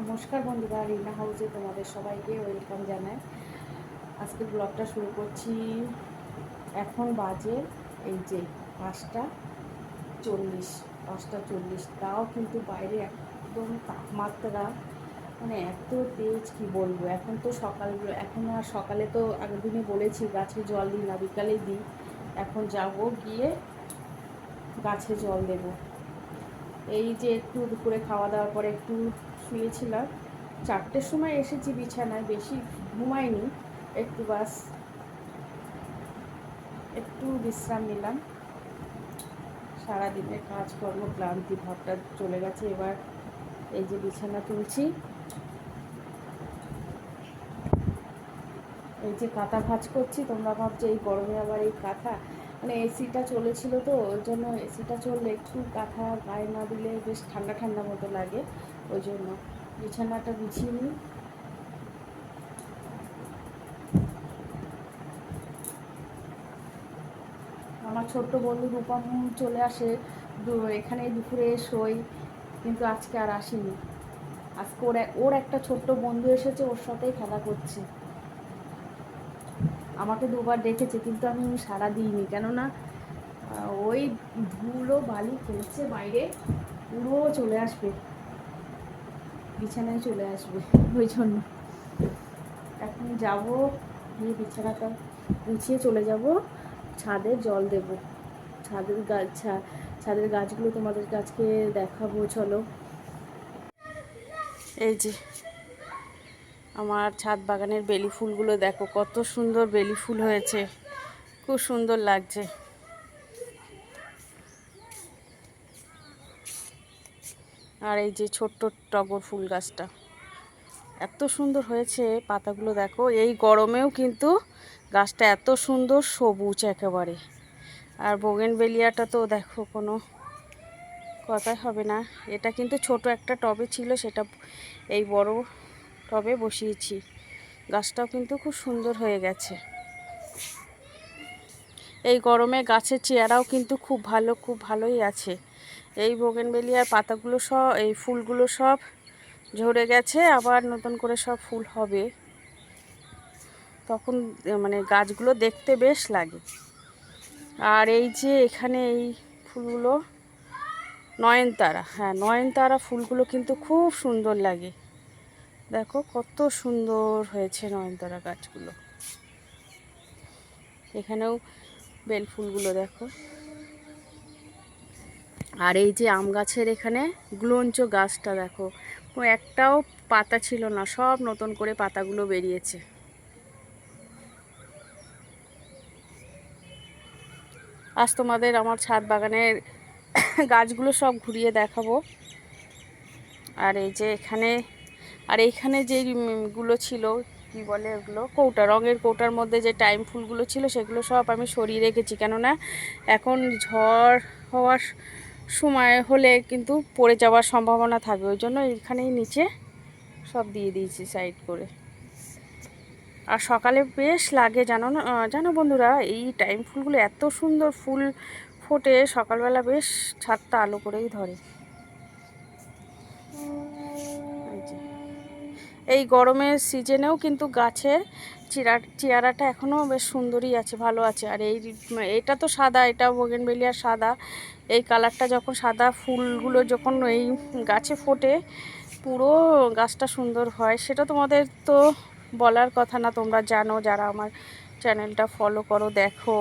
নমস্কার বন্ধুরা, রিনা হাউসে তোমাদের সবাইকে ওয়েলকাম জানাই। আজকে ব্লগটা শুরু করছি এখন বাজে, এই যে পাঁচটা চল্লিশ পাঁচটা চল্লিশ। তাও কিন্তু বাইরে একদম তাপমাত্রা মানে এত তেজ, কি বলব? এখন তো সকাল, এখন আর সকালে তো আগের বলেছি, গাছে জল দিই না, বিকালেই দিই। এখন যাব গিয়ে গাছে জল দেবো। এই যে একটু দুপুরে খাওয়া দাওয়ার পরে একটু শুয়েছিলাম। চারটের সময় এসেছি বিছানায়, বেশি ঘুমাইনি, একটু বাস, একটু বিশ্রাম নিলাম। সারাদিনের কাজকর্ম, ক্লান্তি ভাবটা চলে গেছে, এবার এই যে বিছানা তুলছি। এই যে কাঁথা ভাজ করছি, তোমরা ভাবছ এই গরমে আবার এই কাঁথা? মানে এসিটা চলেছিল তো, ওই জন্য এসিটা চললে একটু কাঁথা গায়ে না দিলে বেশ ঠান্ডা ঠান্ডা মতো লাগে, ওই জন্য। বিছানাটা বিছিয়ে নিই। আমার ছোট্ট বন্ধু রূপম চলে আসে এখানে দুপুরে শোই কিন্তু আজকে আর আসেনি। আজকে ওর ওর একটা ছোট্ট বন্ধু এসেছে, ওর সাথেই খেলা করছে। আমাকে দুবার ডেকেছে কিন্তু আমি সাড়া দিইনি। কেননা ওই ধুলো বালি ফেলছে বাইরে, পুরো চলে আসবে। বিছানায় চলে আসবে ওই জন্য। এখন যাব, গিয়ে বিছানাটা গুছিয়ে চলে যাব, ছাদে জল দেব। ছাদের গাছ ছাদের গাছগুলো তোমাদের কাছকে দেখাবো, চলো। এই যে আমার ছাদ বাগানের বেলি ফুলগুলো দেখো, কত সুন্দর বেলি ফুল হয়েছে। খুব সুন্দর লাগছে। আর এই যে ছোট্ট টগর ফুল গাছটা, এত সুন্দর হয়েছে পাতাগুলো দেখো। এই গরমেও কিন্তু গাছটা এত সুন্দর সবুজ একেবারে। আর বোগেন বেলিয়াটা তো দেখো, কোনো কথাই হবে না। এটা কিন্তু ছোট একটা টবে ছিল, সেটা এই বড় টবে বসিয়েছি। গাছটাও কিন্তু খুব সুন্দর হয়ে গেছে। এই গরমে গাছের চেয়ারাও কিন্তু খুব ভালো, খুব ভালোই আছে। এই বোগেনবেলিয়ার পাতাগুলো সব, এই ফুলগুলো সব ঝরে গেছে, আবার নতুন করে সব ফুল হবে। তখন মানে গাছগুলো দেখতে বেশ লাগে। আর এই যে এখানে এই ফুলগুলো, নয়নতারা হ্যাঁ নয়নতারা ফুলগুলো কিন্তু খুব সুন্দর লাগে। দেখো কত সুন্দর হয়েছে নয়নতারা গাছগুলো। এখানেও বেল ফুলগুলো দেখো। আর এই যে আম গাছের এখানে গ্লোঞ্চ গাছটা দেখো। একটাও পাতা ছিল না, সব নতুন করে পাতাগুলো বেরিয়েছে। আজ তোমাদের আমার ছাদ বাগানের গাছগুলো সব ঘুরিয়ে দেখাবো। আর এই যে এখানে আর এইখানে যে গুলো ছিল, কি বলে ওগুলো? কৌটা, রঙের কৌটার মধ্যে যে টাইম ফুলগুলো ছিল, সেগুলো সব আমি সরিয়ে রেখেছি। কেননা এখন ঝড় হওয়ার সময় হলে কিন্তু পড়ে যাওয়ার সম্ভাবনা থাকবে ওই জন্য এখানেই নিচে সব দিয়ে দিয়েছি, সাইড করে। আর সকালে বেশ লাগে, জানো না? জানো বন্ধুরা, এই টাইম ফুলগুলো এত সুন্দর ফুল ফোটে, সকালবেলা বেশ ছাদটা আলো করেই ধরে। এই গরমের সিজনেও কিন্তু গাছের চিরা চেয়ারাটা এখনও বেশ সুন্দরই আছে, ভালো আছে। আর এই এটা তো সাদা, এটা বোগেনবেলিয়ার সাদা। এই কালারটা যখন সাদা ফুলগুলো যখন এই গাছে ফোটে, পুরো গাছটা সুন্দর হয়। সেটা তোমাদের তো বলার কথা না, তোমরা জানো, যারা আমার চ্যানেলটা ফলো করো, দেখো,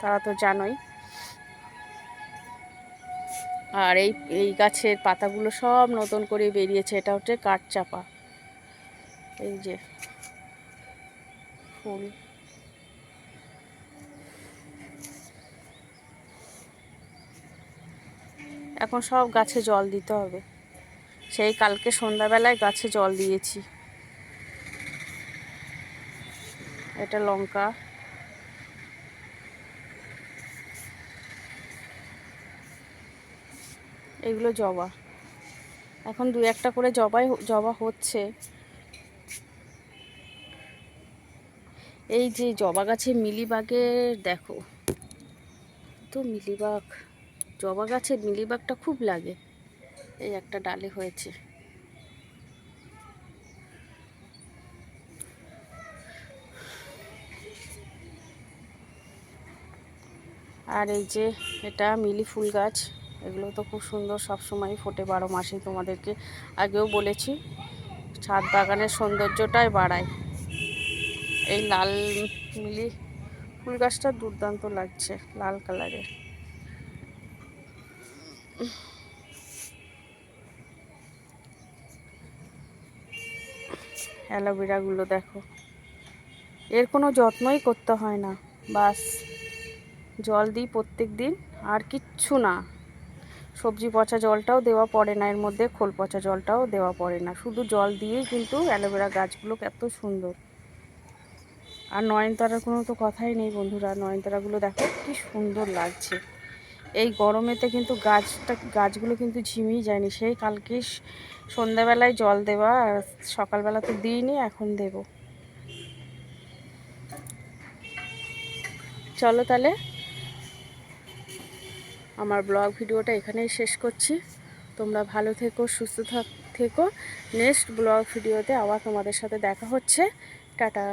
তারা তো জানোই। আর এই এই গাছের পাতাগুলো সব নতুন করে বেরিয়েছে, এটা হচ্ছে কাঠচাপা। এই যে, ফুল। এখন সব গাছে জল দিতে হবে। সেই কালকে সন্ধ্যাবেলায় গাছে জল দিয়েছি। এটা লঙ্কা। এগুলো জবা। এখন দু একটা করে জবাই, জবা হচ্ছে। এই যে জবা গাছে মিলিবাগের দেখো। তো মিলিবাগ। জবা গাছে মিলিবাগটা খুব লাগে। এই একটা ডালে হয়েছে। আর এই যে এটা মিলি ফুল গাছ, এগুলো তো খুব সুন্দর সব সময় ফোটে বারো মাসে তোমাদেরকে আগেও বলেছি। ছাদ বাগানের সৌন্দর্যটাই বাড়ায়। এই লাল মিলি ফুল গাছটা দুর্দান্ত লাগছে, লাল কালারের অ্যালোভেরাগুলো দেখো। এর কোনো যত্নই করতে হয় না, বাস। জল দিই প্রত্যেক দিন, আর কিচ্ছু না। সবজি পচা জলটাও দেওয়া পড়ে না, এর মধ্যে খোল পচা জলটাও দেওয়া পড়ে না। শুধু জল দিয়েই কিন্তু অ্যালোভেরা গাছগুলো এত সুন্দর। আর নয়নতারার কোনো তো কথাই নেই বন্ধুরা, নয়নতারাগুলো দেখো কি সুন্দর লাগছে। এই গরমেতে কিন্তু গাছটা, গাছগুলো কিন্তু ঝিমিয়ে যায়নি। সেই কালকে সন্ধ্যাবেলায় জল দেওয়া আর সকালবেলা তো দিইনি, এখন দেব। চলো তাহলে আমার ব্লগ ভিডিওটা এখানেই শেষ করছি। তোমরা ভালো থেকো, সুস্থ থেকো। নেক্সট ব্লগ ভিডিওতে আবার তোমাদের সাথে দেখা হচ্ছে। টাটা।